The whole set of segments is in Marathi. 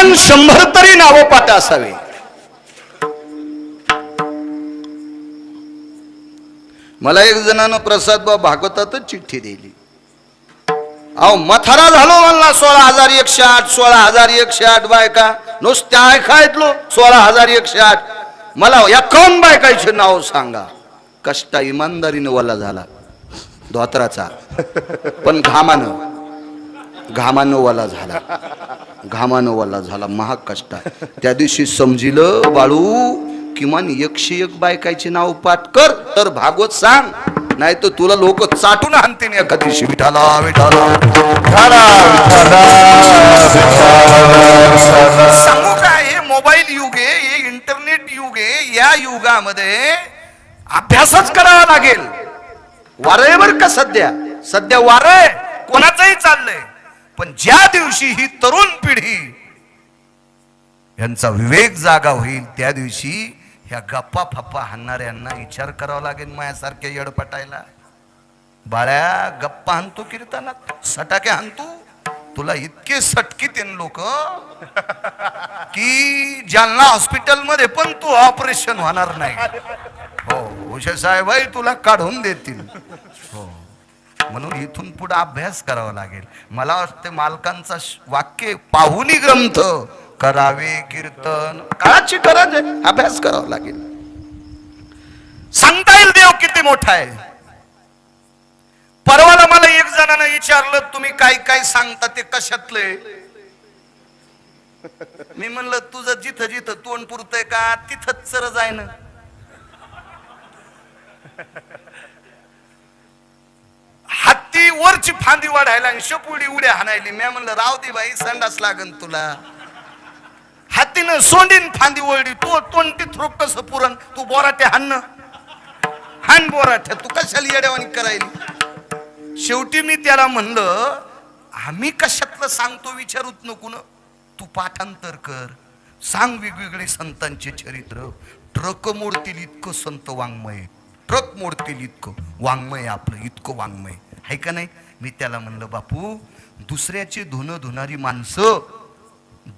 किमान शंभर तरी नावं पाठ असावे. मला एक जणानं प्रसाद बा भागवतातच चिठ्ठी दिली. अहो मथारा झालो म्हणला सोळा हजार एकशे आठ सोळा हजार एकशे आठ बायका. नुसत्या ऐकायतलो सोळा हजार एकशे आठ. मला या कम बायकाचे नाव सांगा. कष्टा इमानदारीनं वला झाला. धोत्राचा पण घामानं. घामानोवाला झाला. घामानोवाला झाला महाग कष्ट. त्या दिवशी समजिलं बाळू किमान एकशे एक बायकाची नाव पाठ कर तर भागवत सांग. नाही तर तुला लोक चाटून आणतील एका दिवशी. विठाला विठाला. सांगू काय हे मोबाईल युग आहे हे इंटरनेट युग आहे या युगामध्ये अभ्यासच करावा लागेल. वारय बर का सध्या? सध्या वारय कोणाचंही चाललंय. पण ज्या दिवशी ही तरुण पिढी यांचा विवेक जागा होईल त्या दिवशी ह्या गप्पा फप्पा हाणणाऱ्यांना विचार करावा लागेल माझ्यासारख्या येडपटायला. बाळ्या गप्पा हाणतो कीर्तनात? सटाके हाणतो? तुला इतके सटकीत लोक की जालना हॉस्पिटलमध्ये पण तू ऑपरेशन होणार नाही. हो उषा साहेब तुला काढून देतील. म्हणून इथून पुढे अभ्यास करावा लागेल. मला वाटते मालकांचा वाक्य पाहुनी ग्रंथ करावे कीर्तन काळाची गरज आहे अभ्यास करावा लागेल. सांगता येईल देव किती मोठा आहे. परवाला मला एक जणांना विचारलं तुम्ही काय काय सांगता ते कशातले? मी म्हणलं तुझं जिथं जिथं तोंड पुरतंय का तिथंच सर जाय ना वरची फांदी वाढायला आणि शेपुडी उड्या हाणायली. मी म्हणलं राव दे बाई संडास लागन तुला. हातीनं सोंडीन फांदी ओळली तू तोंडी थ्रोप कसं पुरण? तू बोराटे हाण हाण बोराटे तू कशाला येड्यावानी करायली? शेवटी मी त्याला म्हणलं आम्ही कशातलं सांगतो विचारूत नको न. तू पाठांतर कर. सांग वेगवेगळे संतांचे चरित्र. ट्रक मोडतील इतकं संत वाङ्मय. ट्रक मोडतील इतकं वाङ्मय आपलं इतकं वाङ्मय. आहे का नाही? मी त्याला म्हणलं बापू दुसऱ्याचे धुणं धुणारी माणसं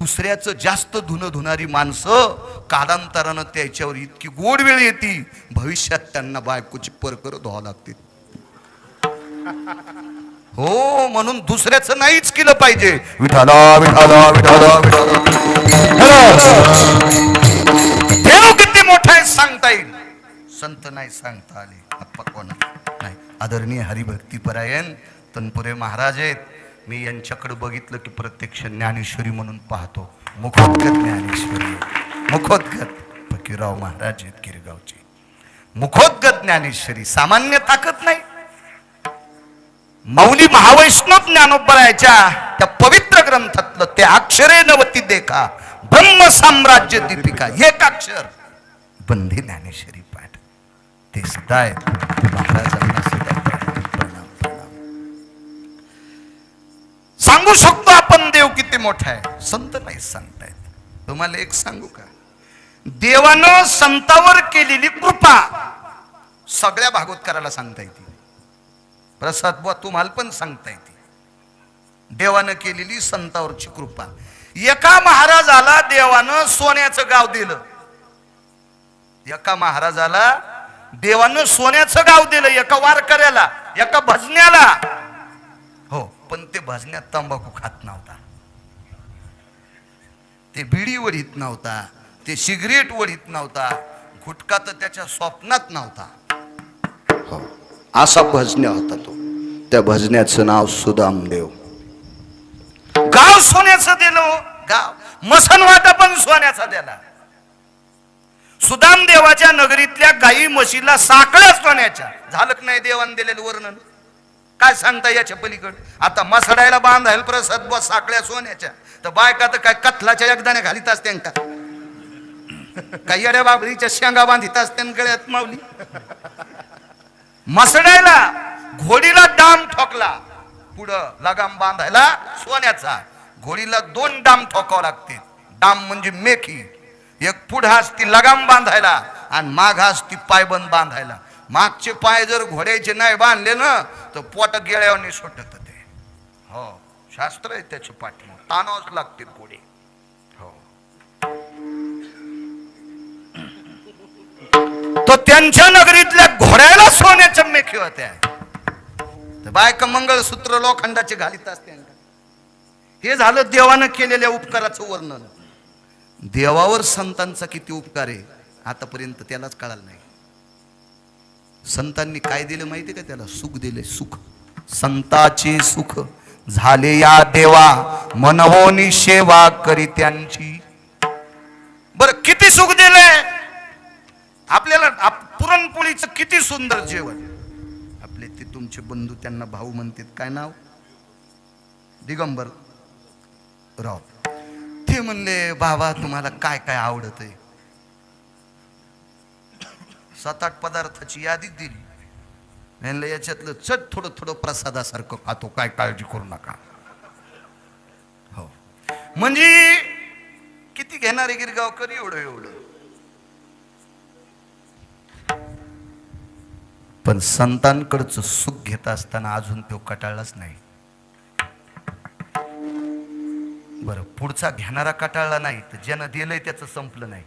दुसऱ्याचं जास्त धुणं धुणारी माणसं कालांतरानं त्याच्यावर इतकी गोड वेळ येते. भविष्यात त्यांना बायकोची परकर धुवा लागते हो म्हणून दुसऱ्याचं नाहीच केलं पाहिजे. विठाला विठाला विठाला देव किती मोठा आहे सांगता येईल. संत नाही सांगता आले. आप्पा आदरणीय हरिभक्तीपरायण तनपुरे महाराज आहेत. मी यांच्याकडे बघितलं की प्रत्यक्ष ज्ञानेश्वरी म्हणून पाहतो. मुखोद्गत ज्ञानेश्वरी. मुखोद्गत. फकीरराव महाराज आहेत गिरगावचे मुखोद्गत ज्ञानेश्वरी. सामान्य ताकद नाही. मौली महावैष्णव ज्ञानोबरायच्या त्या पवित्र ग्रंथातलं ते अक्षरे नवती देखा. ब्रह्म साम्राज्य दीपिका. एक अक्षर. बंदी ज्ञानेश्वरी पाठ. ते सुद्धा आहेत. महाराजांना सांगू शकतो आपण देव किती मोठा आहे? संत नाही सांगतायत तुम्हाला एक सांगू का? देवानं संतावर केलेली कृपा सगळ्या भागवतकाराला सांगता येते. प्रसाद बुवा तुम्हाला पण सांगता येते. देवानं केलेली संतावरची कृपा. एका महाराजाला देवानं सोन्याचं गाव दिलं. एका महाराजाला देवानं सोन्याचं गाव दिलं एका वारकऱ्याला एका भजन्याला. पण ते भजन्यात तंबाखू खात नव्हता. ते बिडी वडीत नव्हता ते सिगरेट वडीत नव्हता गुटखा तर त्याच्या स्वप्नात नव्हता. हो असा भजन्या होता तो. त्या भजन्याचं नाव सुदामदेव. गाव सोन्याचं दिलं गाव. मसनवाटा पण सोन्याचा दिला. सुदाम देवाच्या नगरीतल्या गाई म्हशीला साखळ्या सोन्याच्या. झालं नाही देवान दिलेलं वर्णन? काय सांगता याच्या पलीकड? आता मसडायला बांधायला प्रसाद बस साखळ्या सोन्याच्या. तर बायका तर काय कथलाच्या एकदाने घालीत असते का? काही अड्या बाबरीच्या शेंगा बांधित असते गळ्यात मावली मसडायला घोडीला डाम ठोकला. पुढं लगाम बांधायला सोन्याचा. घोडीला दोन डाम ठोकावं लागते डाम म्हणजे मेखी. एक पुढं असती लगाम बांधायला आणि माघ असती पायबंद बांधायला. मागचे पाय जर घोड्याचे नाही बांधले ना तर पोट गेळ्यावर सुटत ते. हो शास्त्र आहे त्याचे पाठीमाग ताणावच लागते घोडे हो. तो त्यांच्या नगरीतल्या घोड्याला सोन्याच्या मेखी होत्या बायका मंगळसूत्र लोखंडाचे घालीत असते. हे झालं देवानं केलेल्या उपकाराचं वर्णन. देवावर संतांचा किती उपकार आहे आतापर्यंत त्यालाच कळालं नाही. संतांनी काय दिलं माहिती का त्याला? सुख दिले सुख. संताचे सुख झाले या देवा. मनवोनी सेवा करी त्यांची. बर किती सुख दिलंय? आपल्याला आप- पुरणपोळीचं किती सुंदर जेवण. आपले ते तुमचे बंधू त्यांना भाऊ म्हणतात काय नाव? दिगंबर. राव ते म्हणले बाबा तुम्हाला काय काय आवडत आहे सात आठ पदार्थाची यादी दिली. म्हणलं याच्यातलं चट थोडं थोडं प्रसादासारखं खातो काय काळजी करू नका. हो. म्हणजे किती घेणारे गिरगावकर? एवढं एवढं. पण संतांकडचं सुख घेत असताना अजून तो कटाळलाच नाही. बरं पुढचा घेणारा कटाळला नाही तर ज्यानं दिलंय त्याचं संपलं नाही.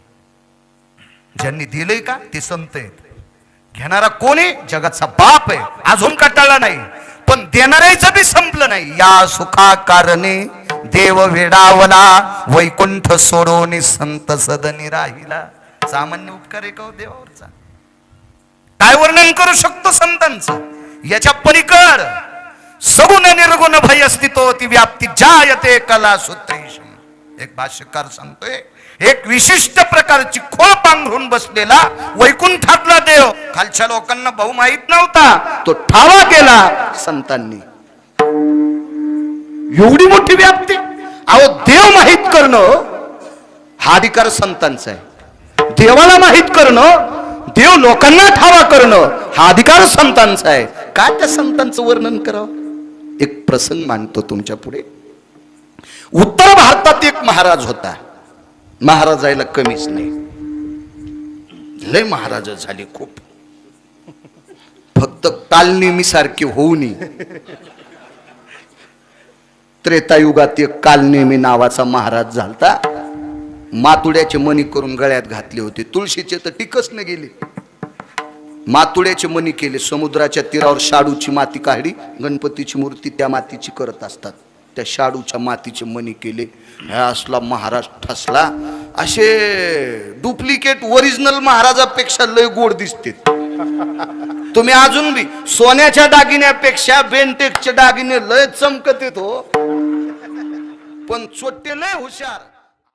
ज्यांनी दिलंय का ते संत आहेत. घेणारा कोण आहे? जगाचा बाप आहे. अजून कटाळला नाही. पण देणाऱ्याचं बी संपलं नाही. या सुखा कारणे देव वेडावला वैकुंठ सोडोनी संत सदनी राहिला. सामान्य उपकार आहे का हो देवावरचा? काय वर्णन करू शकतो संतांचं? याच्या पलीकड सगुण निर्गुण भय तो ती व्याप्ती जायते कला सुत्रेश. एक भाष्यकार सांगतोय एक विशिष्ट प्रकारची खोळ पांघरून बसलेला वैकुंठातला देव. खालच्या लोकांना भाऊ माहीत नव्हता. तो ठावा केला संतांनी. एवढी मोठी व्याप्ती. अहो देव माहीत करणं हा अधिकार संतांचा आहे. देवाला माहीत करणं देव लोकांना ठावा करणं हा अधिकार संतांचा आहे. काय त्या संतांचं वर्णन करावं? एक प्रसंग मांडतो तुमच्यापुढे. उत्तर भारतात एक महाराज होता. महाराजायला कमीच नाही. लय महाराज झाले खूप. फक्त कालनेमी सारखी होऊ नये. त्रेतायुगात एक कालनेमी नावाचा महाराज झालता. मातुड्याचे मणी करून गळ्यात घातले होते. तुळशीचे तर टिकच न गेले. मातुड्याचे मणी केले. समुद्राच्या तीरावर शाडूची माती काढली. गणपतीची मूर्ती त्या मातीची करत असतात. त्या शाडूच्या मातीचे मणी केले. ह्या असला महाराज ठसला. असे डुप्लिकेट ओरिजिनल महाराजापेक्षा लय गोड दिसते. तुम्ही अजून बी सोन्याच्या दागिन्यापेक्षा बेंटेकचे दागिने लय चमकत हो. पण चोट्टे लय हुशार.